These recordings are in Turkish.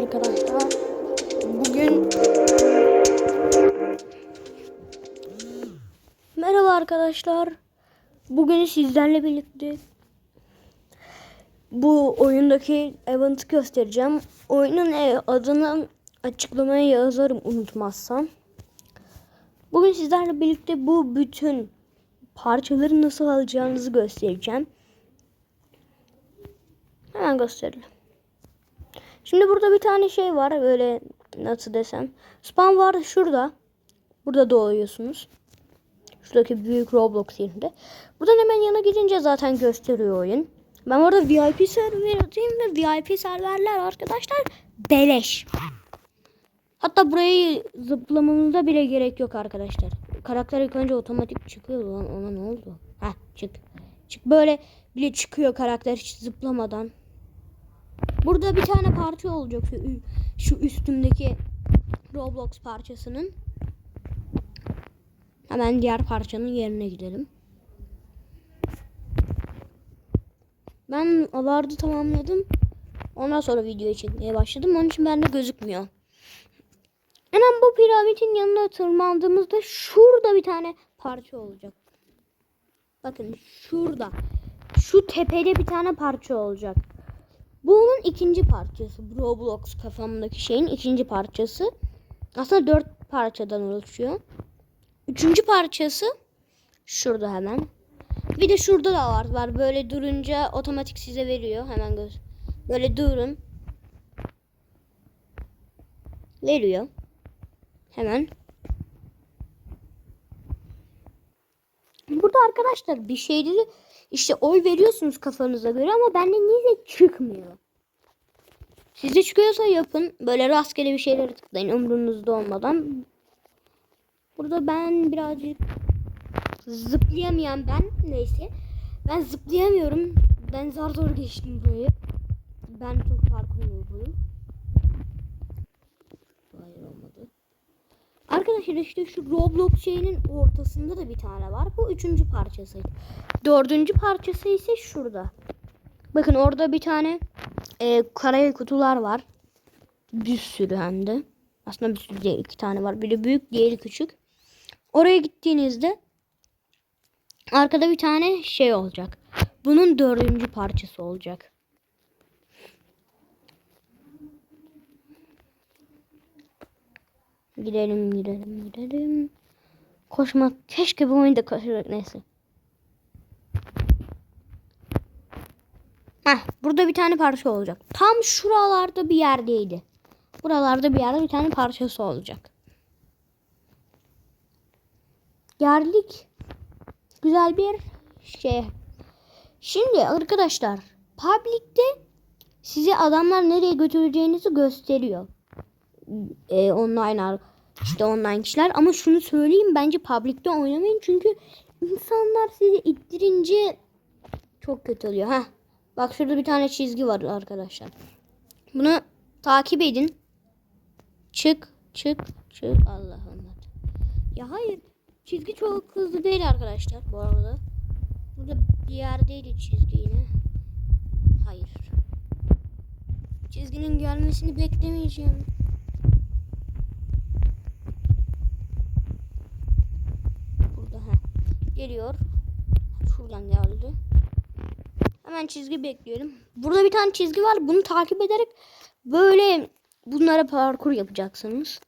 arkadaşlar. Bugün Merhaba arkadaşlar. Bugün sizlerle birlikte bu oyundaki event'i göstereceğim. Oyunun e, adını açıklamaya yazarım unutmazsam. Bugün sizlerle birlikte bu bütün parçaları nasıl alacağınızı göstereceğim. Hemen gösterelim. Şimdi burada bir tane şey var böyle nasıl desem. Spam var şurada. Burada doğuyorsunuz. Şuradaki büyük Roblox yerinde. Buradan hemen yana gidince zaten gösteriyor oyun. Ben orada VIP server atayım ve VIP serverler arkadaşlar beleş. Hatta burayı zıplamamıza bile gerek yok arkadaşlar. Karakter ilk önce otomatik çıkıyor lan ona ne oldu? Heh çık. Çık böyle bile çıkıyor karakter hiç zıplamadan. Burada bir tane parça olacak şu, şu üstümdeki Roblox parçasının. Hemen diğer parçanın yerine gidelim. Ben alardı tamamladım. Ondan sonra videoyu çekmeye başladım. Onun için bende gözükmüyor. Hemen bu piramidin yanına tırmandığımızda şurada bir tane parça olacak. Bakın şurada. Şu tepede bir tane parça olacak. Bu onun ikinci parçası. Roblox kafamdaki şeyin ikinci parçası. Aslında dört parçadan oluşuyor. Üçüncü parçası şurada hemen. Bir de şurada da var. var. Böyle durunca otomatik size veriyor. Hemen göz. Böyle durun. Veriyor. Hemen. Burada arkadaşlar bir şeyleri işte oy veriyorsunuz kafanıza göre ama bende niye çıkmıyor. Sizde çıkıyorsa yapın. Böyle rastgele bir şeyleri tıklayın umrunuzda olmadan. Burada ben birazcık zıplayamayan ben neyse. Ben zıplayamıyorum. Ben zar zor geçtim burayı. Ben çok parkur buldum. Hayır olmadı. Arkadaşlar işte şu Roblox şeyinin ortasında da bir tane var. Bu üçüncü parçası. Dördüncü parçası ise şurada. Bakın orada bir tane e, karaya kutular var. Bir sürü hem de. Aslında bir sürü değil. iki tane var. Biri büyük diğeri küçük. Oraya gittiğinizde arkada bir tane şey olacak. Bunun dördüncü parçası olacak. Gidelim gidelim gidelim. Koşmak keşke bu oyunda koşarak neyse. Heh, burada bir tane parça olacak. Tam şuralarda bir yerdeydi. Buralarda bir yerde bir tane parçası olacak. Geldik. Güzel bir şey. Şimdi arkadaşlar public'te size adamlar nereye götüreceğinizi gösteriyor. Ee, online işte online kişiler ama şunu söyleyeyim bence public'te oynamayın çünkü insanlar sizi ittirince çok kötü oluyor. Heh. Bak şurada bir tane çizgi var arkadaşlar. Bunu takip edin. Çık, çık, çık. Allah Allah. Ya hayır. Çizgi çok hızlı değil arkadaşlar bu arada. Burada bir yerdeydi çizgi yine. Hayır. Çizginin gelmesini beklemeyeceğim. Burada ha. Geliyor. Şuradan geldi. Hemen çizgi bekliyorum. Burada bir tane çizgi var. Bunu takip ederek böyle bunlara parkur yapacaksınız.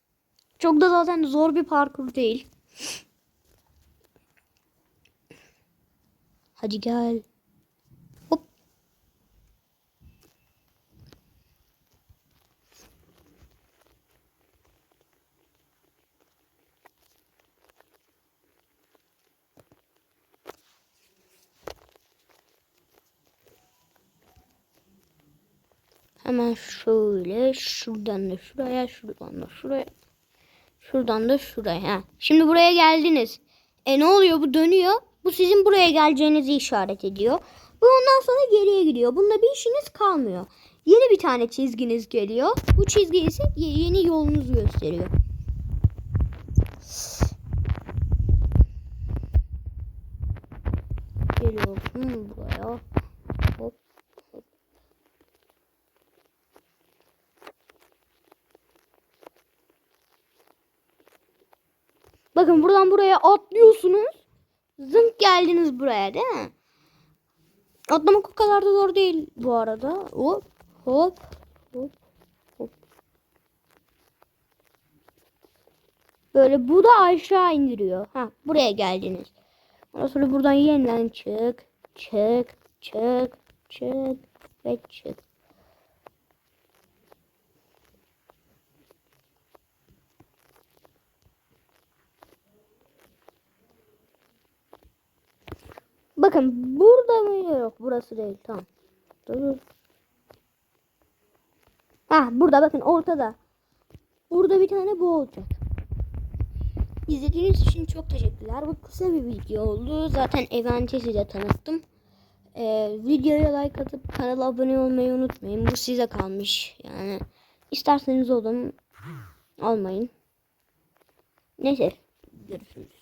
Çok da zaten zor bir parkur değil. Hadi gel. Hemen şöyle şuradan da şuraya şuradan da şuraya şuradan da şuraya. Şimdi buraya geldiniz. E ne oluyor bu dönüyor. Bu sizin buraya geleceğinizi işaret ediyor. Bu ondan sonra geriye gidiyor. Bunda bir işiniz kalmıyor. Yeni bir tane çizginiz geliyor. Bu çizgi ise yeni yolunuzu gösteriyor. Geliyorsun buraya. Hop. hop. Bakın buradan buraya atlıyorsunuz. Zınk geldiniz buraya değil mi? Atlamak o kadar da zor değil bu arada. Hop hop hop hop. Böyle bu da aşağı indiriyor. Ha buraya geldiniz. Ondan sonra buradan yeniden çık, çık, çık, çık ve çık. Bakın burada mı yok burası değil tamam. Dur. Ha burada bakın ortada. Burada bir tane bu olacak. İzlediğiniz için çok teşekkürler. Bu kısa bir video oldu. Zaten Event'i size tanıttım. Ee, videoya like atıp kanala abone olmayı unutmayın. Bu size kalmış. Yani isterseniz olun. Olmayın. Neyse. Görüşürüz.